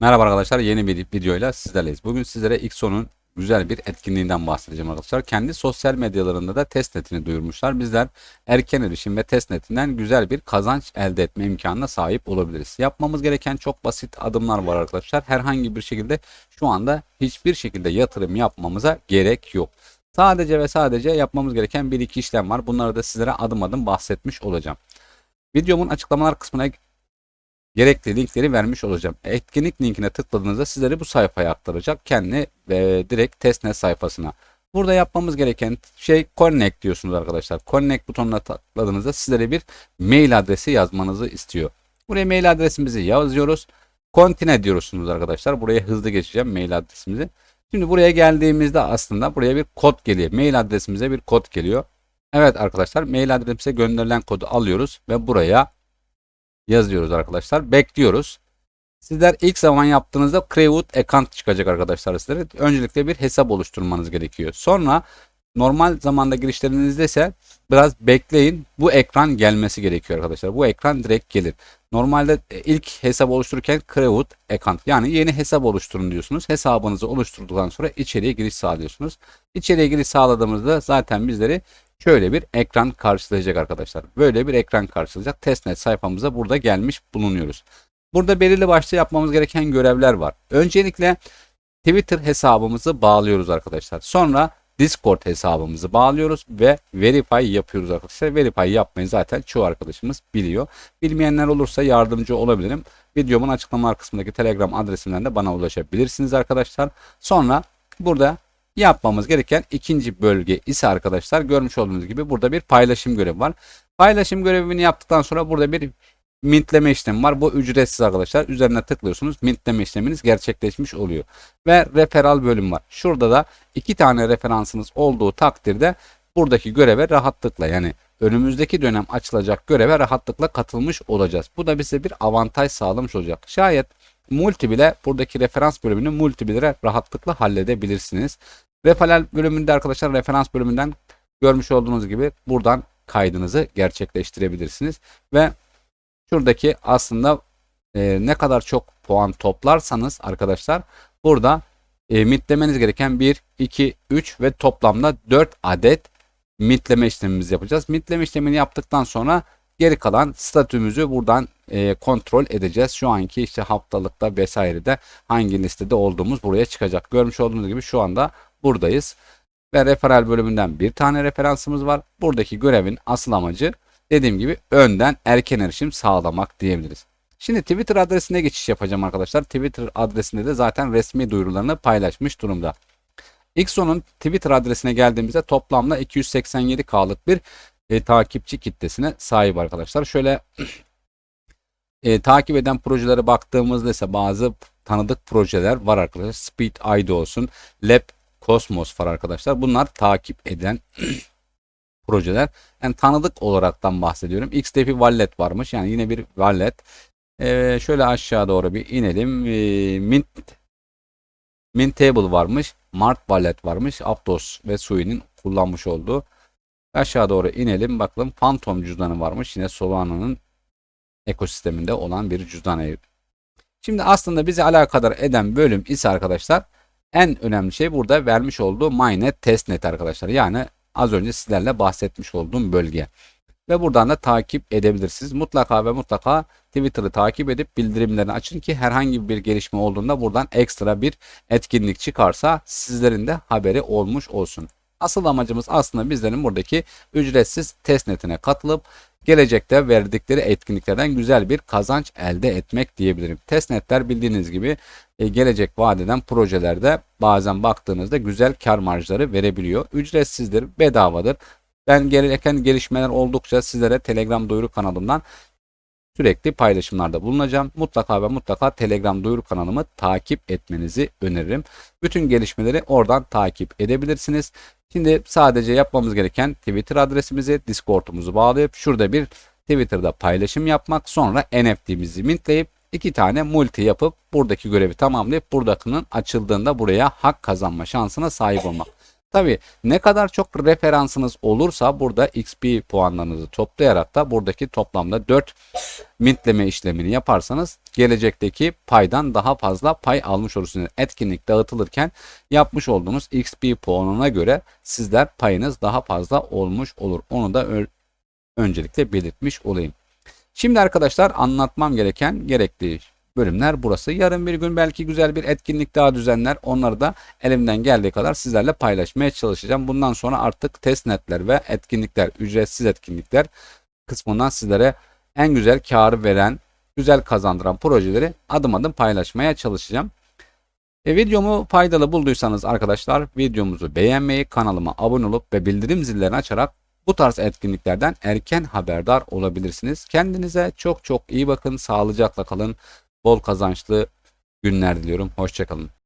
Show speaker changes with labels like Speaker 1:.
Speaker 1: Merhaba arkadaşlar yeni bir videoyla sizlerleyiz. Bugün sizlere Xon'un güzel bir etkinliğinden bahsedeceğim arkadaşlar. Kendi sosyal medyalarında da testnetini duyurmuşlar. Bizler erken erişim ve testnetinden güzel bir kazanç elde etme imkanına sahip olabiliriz. Yapmamız gereken çok basit adımlar var arkadaşlar. Herhangi bir şekilde şu anda hiçbir şekilde yatırım yapmamıza gerek yok. Sadece ve sadece yapmamız gereken bir iki işlem var. Bunları da sizlere adım adım bahsetmiş olacağım. Videomun açıklamalar kısmına gerekli linkleri vermiş olacağım. Etkinlik linkine tıkladığınızda sizleri bu sayfaya aktaracak. Kendi ve direkt testnet sayfasına. Burada yapmamız gereken şey connect diyorsunuz arkadaşlar. Connect butonuna tıkladığınızda sizlere bir mail adresi yazmanızı istiyor. Buraya mail adresimizi yazıyoruz. Continue diyorsunuz arkadaşlar. Buraya hızlı geçeceğim mail adresimizi. Şimdi buraya geldiğimizde aslında buraya bir kod geliyor. Mail adresimize bir kod geliyor. Evet arkadaşlar mail adresimize gönderilen kodu alıyoruz ve buraya yazıyoruz arkadaşlar. Bekliyoruz. Sizler ilk zaman yaptığınızda Create Account çıkacak arkadaşlar sizlere. Öncelikle bir hesap oluşturmanız gerekiyor. Sonra normal zamanda girişlerinizde ise biraz bekleyin. Bu ekran gelmesi gerekiyor arkadaşlar. Bu ekran direkt gelir. Normalde e, ilk hesap oluştururken Create Account yani yeni hesap oluşturun diyorsunuz. Hesabınızı oluşturduktan sonra içeriye giriş sağlıyorsunuz. İçeriye giriş sağladığımızda zaten bizleri şöyle bir ekran karşılayacak arkadaşlar. Böyle bir ekran karşılayacak. Testnet sayfamıza burada gelmiş bulunuyoruz. Burada belirli başlı yapmamız gereken görevler var. Öncelikle Twitter hesabımızı bağlıyoruz arkadaşlar. Sonra Discord hesabımızı bağlıyoruz ve verify yapıyoruz arkadaşlar. Verify yapmayı zaten çoğu arkadaşımız biliyor. Bilmeyenler olursa yardımcı olabilirim. Videomun açıklama kısmındaki Telegram adresinden de bana ulaşabilirsiniz arkadaşlar. Sonra burada yapmamız gereken ikinci bölge ise arkadaşlar görmüş olduğunuz gibi burada bir paylaşım görevi var. Paylaşım görevini yaptıktan sonra burada bir mintleme işlemi var. Bu ücretsiz arkadaşlar. Üzerine tıklıyorsunuz. Mintleme işleminiz gerçekleşmiş oluyor. Ve referal bölüm var. Şurada da iki tane referansınız olduğu takdirde buradaki göreve rahatlıkla yani önümüzdeki dönem açılacak göreve rahatlıkla katılmış olacağız. Bu da bize bir avantaj sağlamış olacak. Şayet multi bile buradaki referans bölümünü multi bilere rahatlıkla halledebilirsiniz. Referal bölümünde arkadaşlar referans bölümünden görmüş olduğunuz gibi buradan kaydınızı gerçekleştirebilirsiniz. Ve şuradaki aslında e, ne kadar çok puan toplarsanız arkadaşlar burada e, mitlemeniz gereken 1, 2, 3 ve toplamda 4 adet mitleme işlemimizi yapacağız. Mitleme işlemini yaptıktan sonra geri kalan statümüzü buradan e, kontrol edeceğiz. Şu anki işte haftalıkta vesairede hangi listede olduğumuz buraya çıkacak. Görmüş olduğunuz gibi şu anda buradayız. Ve referal bölümünden bir tane referansımız var. Buradaki görevin asıl amacı dediğim gibi önden erken erişim sağlamak diyebiliriz. Şimdi Twitter adresine geçiş yapacağım arkadaşlar. Twitter adresinde de zaten resmi duyurularını paylaşmış durumda. Xon'un Twitter adresine geldiğimizde toplamda 287K'lık bir e, takipçi kitlesine sahip arkadaşlar. Şöyle e, takip eden projelere baktığımızda ise bazı tanıdık projeler var arkadaşlar. Speed ID olsun, Lab Cosmos var arkadaşlar. Bunlar takip eden projeler. Yani tanıdık olaraktan bahsediyorum. XTP Wallet varmış. Yani yine bir wallet. Ee, şöyle aşağı doğru bir inelim. Ee, Mint Mintable varmış. Mart Wallet varmış. Aptos ve Sui'nin kullanmış olduğu. Aşağı doğru inelim. Bakalım Phantom cüzdanı varmış. Yine Solana'nın ekosisteminde olan bir cüzdan. Şimdi aslında bizi alakadar eden bölüm ise arkadaşlar en önemli şey burada vermiş olduğu Mynet Testnet arkadaşlar. Yani az önce sizlerle bahsetmiş olduğum bölge. Ve buradan da takip edebilirsiniz. Mutlaka ve mutlaka Twitter'ı takip edip bildirimlerini açın ki herhangi bir gelişme olduğunda buradan ekstra bir etkinlik çıkarsa sizlerin de haberi olmuş olsun. Asıl amacımız aslında bizlerin buradaki ücretsiz testnetine katılıp gelecekte verdikleri etkinliklerden güzel bir kazanç elde etmek diyebilirim. Testnetler bildiğiniz gibi e, gelecek vadeden projelerde bazen baktığınızda güzel kar marjları verebiliyor. Ücretsizdir, bedavadır. Ben gereken gelişmeler oldukça sizlere Telegram duyuru kanalımdan sürekli paylaşımlarda bulunacağım. Mutlaka ve mutlaka Telegram duyuru kanalımı takip etmenizi öneririm. Bütün gelişmeleri oradan takip edebilirsiniz. Şimdi sadece yapmamız gereken Twitter adresimizi, Discord'umuzu bağlayıp şurada bir Twitter'da paylaşım yapmak. Sonra NFT'mizi mintleyip iki tane multi yapıp buradaki görevi tamamlayıp buradakinin açıldığında buraya hak kazanma şansına sahip olmak. Tabii ne kadar çok referansınız olursa burada XP puanlarınızı toplayarak da buradaki toplamda 4 mintleme işlemini yaparsanız gelecekteki paydan daha fazla pay almış olursunuz. Etkinlik dağıtılırken yapmış olduğunuz XP puanına göre sizler payınız daha fazla olmuş olur. Onu da öncelikle belirtmiş olayım. Şimdi arkadaşlar anlatmam gereken gerekli bölümler burası. Yarın bir gün belki güzel bir etkinlik daha düzenler. Onları da elimden geldiği kadar sizlerle paylaşmaya çalışacağım. Bundan sonra artık testnetler ve etkinlikler, ücretsiz etkinlikler kısmından sizlere en güzel karı veren, güzel kazandıran projeleri adım adım paylaşmaya çalışacağım. E, videomu faydalı bulduysanız arkadaşlar videomuzu beğenmeyi, kanalıma abone olup ve bildirim zillerini açarak bu tarz etkinliklerden erken haberdar olabilirsiniz. Kendinize çok çok iyi bakın, sağlıcakla kalın, bol kazançlı günler diliyorum. Hoşçakalın.